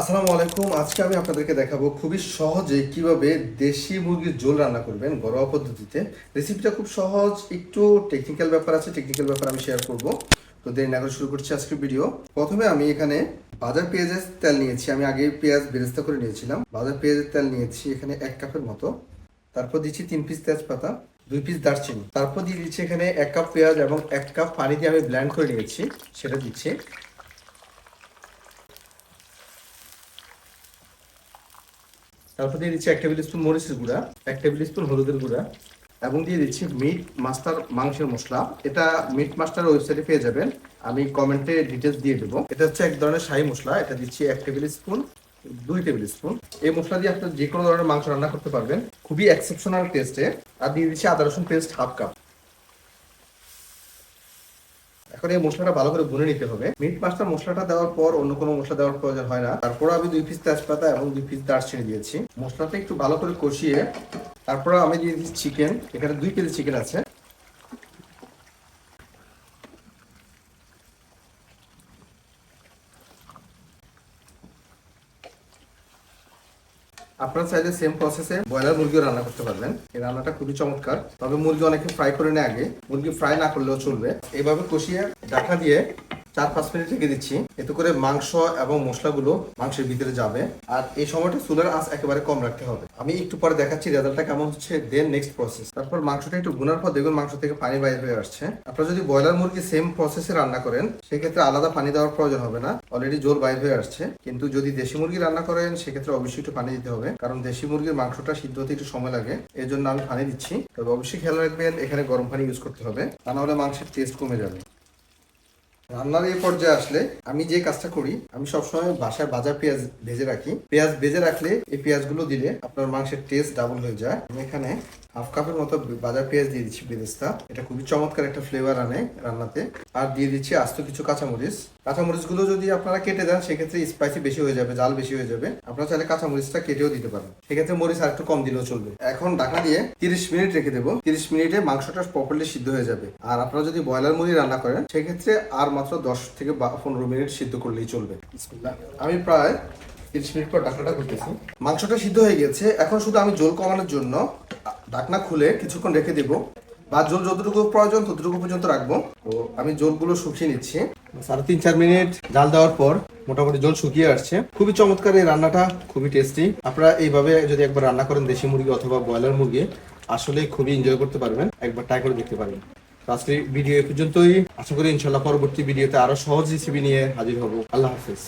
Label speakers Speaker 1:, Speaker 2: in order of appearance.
Speaker 1: আসসালামু আলাইকুম। আজকে আমি আপনাদেরকে দেখাবো খুবই সহজে কীভাবে দেশি মুরগির ঝোল রান্না করবেন ঘরোয়া পদ্ধতিতে। রেসিপিটা খুব সহজ, একটু টেকনিক্যাল ব্যাপার আছে টেকনিক্যাল ব্যাপার আমি শেয়ার করব। তো দেরি না করে শুরু করছি আজকের ভিডিও প্রথমে আমি এখানে বাজার পেঁয়াজের তেল নিয়েছি। আমি আগে পেঁয়াজ বেরেস্তা করে নিয়েছিলাম। বাজার পেঁয়াজের তেল নিয়েছি এখানে এক কাপের মতো। তারপর দিচ্ছি তিন পিস তেজপাতা, দুই পিস দারচিনি। তারপর দিয়ে দিচ্ছি এখানে এক কাপ পেঁয়াজ এবং এক কাপ পানি দিয়ে আমি ব্ল্যান্ড করে নিয়েছি। সেটা দিচ্ছি। তারপর দিয়ে দিচ্ছি এক টেবিল স্পুন মরিচের গুঁড়া, এক টেবিল স্পুন হলুদের গুঁড়া এবং দিয়ে দিচ্ছি মিট মাস্টার মাংসের মশলা। এটা মিট মাস্টার ওয়েবসাইটে পেয়ে যাবেন। আমি কমেন্টে ডিটেলস দিয়ে দেবো। এটা হচ্ছে এক ধরনের শাহী মশলা। এটা দিচ্ছি এক টেবিল স্পুন দুই টেবিল স্পুন এই মশলা দিয়ে আপনার যে কোনো ধরনের মাংস রান্না করতে পারবেন। খুবই এক্সেপশনাল টেস্টে আর দিয়ে দিচ্ছি আদা রসুন পেস্ট হাফ কাপ এখন এই মশলাটা ভালো করে ভুনে নিতে হবে। মিট মাছটা মশলাটা দেওয়ার পর, অন্য কোনো মশলা দেওয়ার প্রয়োজন হয় না। তারপর আমি দুই পিস তেজপাতা এবং দুই পিস দারচিনি দিয়েছি। মশলাটা একটু ভালো করে কষিয়ে, তারপর আমি দিয়ে দিচ্ছি চিকেন এখানে দুই কেজি চিকেন আছে। আপনারা চাইলে সেম প্রসেসে ব্রয়লার মুরগিও রান্না করতে পারবেন। এই রান্নাটা খুবই চমৎকার। তবে মুরগি অনেকে ফ্রাই করে নেয় আগে। মুরগি ফ্রাই না করলেও চলবে। এইভাবে কষিয়ে ঢাকা দিয়ে চার, পাঁচ মিনিট রেখে দিচ্ছি। এতে করে মাংস এবং মশলাগুলো মাংসের ভিতরে যাবে। আর এই সময়টা চুলার আঁচ একেবারে কম রাখতে হবে। আমি একটু পরে দেখাচ্ছি রেজাল্টটা কেমন হচ্ছে দেন নেক্সট প্রসেস তারপর মাংসটা একটু গুনার পর দেখুন মাংস থেকে পানি বাইরে হয়ে আসছে। আপনারা যদি ব্রয়লার মুরগি সেম প্রসেসে রান্না করেন, সেক্ষেত্রে আলাদা পানি দেওয়ার প্রয়োজন হবে না। অলরেডি জোর বাইর হয়ে আসছে। কিন্তু যদি দেশি মুরগি রান্না করেন, সেক্ষেত্রে অবশ্যই একটু পানি দিতে হবে। কারণ দেশি মুরগির মাংসটা সিদ্ধ হতে একটু সময় লাগে। এর জন্য আমি পানি দিচ্ছি। তবে অবশ্যই খেয়াল রাখবেন, এখানে গরম পানি ইউজ করতে হবে। তা নাহলে মাংসের টেস্ট কমে যাবে। রান্নার এই পর্যায়ে আসলে আমি যে কাজটা করি, আমি সবসময় বাসায় বাজার পেঁয়াজ ভেজে রাখি। পেঁয়াজ ভেজে রাখলে এই পেঁয়াজগুলো দিলে আপনার মাংসের টেস্ট ডাবল হয়ে যায়। এখানে হাফ কাপের মতো বাজার পেঁয়াজ দিয়ে দিচ্ছি বেরেস্তা। এটা খুবই চমৎকার একটা ফ্লেভার আনে রান্নাতে। আর দিয়ে দিচ্ছি আস্ত কিছু কাঁচামরিচ। কাঁচামরিচগুলো যদি আপনারা কেটে দেন সেক্ষেত্রে স্পাইসি বেশি হয়ে যাবে জাল বেশি হয়ে যাবে। আপনারা চাইলে কাঁচামরিচটা কেটেও দিতে পারেন। সেক্ষেত্রে মরিচ আর একটু কম দিলেও চলবে। এখন ঢাকা দিয়ে তিরিশ মিনিট রেখে দেবো। তিরিশ মিনিটে মাংসটা প্রপারলি সিদ্ধ হয়ে যাবে। আর আপনারা যদি ব্রয়লার মুড়ি রান্না করেন সেক্ষেত্রে আর মাত্র দশ থেকে পনেরো মিনিট সিদ্ধ করলেই চলবে। আমি প্রায় তিরিশ মিনিট পর ঢাকনাটা করতেছি মাংসটা সিদ্ধ হয়ে গেছে। এখন শুধু আমি জল কমানোর জন্য ঢাকনা খুলে কিছুক্ষণ রেখে দেবো। বা জল যতটুকু প্রয়োজন ততটুকু পর্যন্ত রাখব। তো আমি জলগুলো শুকিয়ে নিচ্ছি। সাড়ে তিন চার মিনিট জাল দেওয়ার পর মোটামুটি জল শুকিয়ে আসছে। খুবই চমৎকার এই রান্নাটা, খুবই টেস্টি আপনারা এইভাবে যদি একবার রান্না করেন দেশি মুরগি অথবা ব্রয়লার মুরগি, আসলে খুবই এনজয় করতে পারবেন। একবার ট্রাই করে দেখতে পারবেন তো আজকে ভিডিও এ পর্যন্তই। আশা করি ইনশাল্লাহ পরবর্তী ভিডিওতে আরও সহজ রেসিপি নিয়ে হাজির হব। আল্লাহ হাফিজ।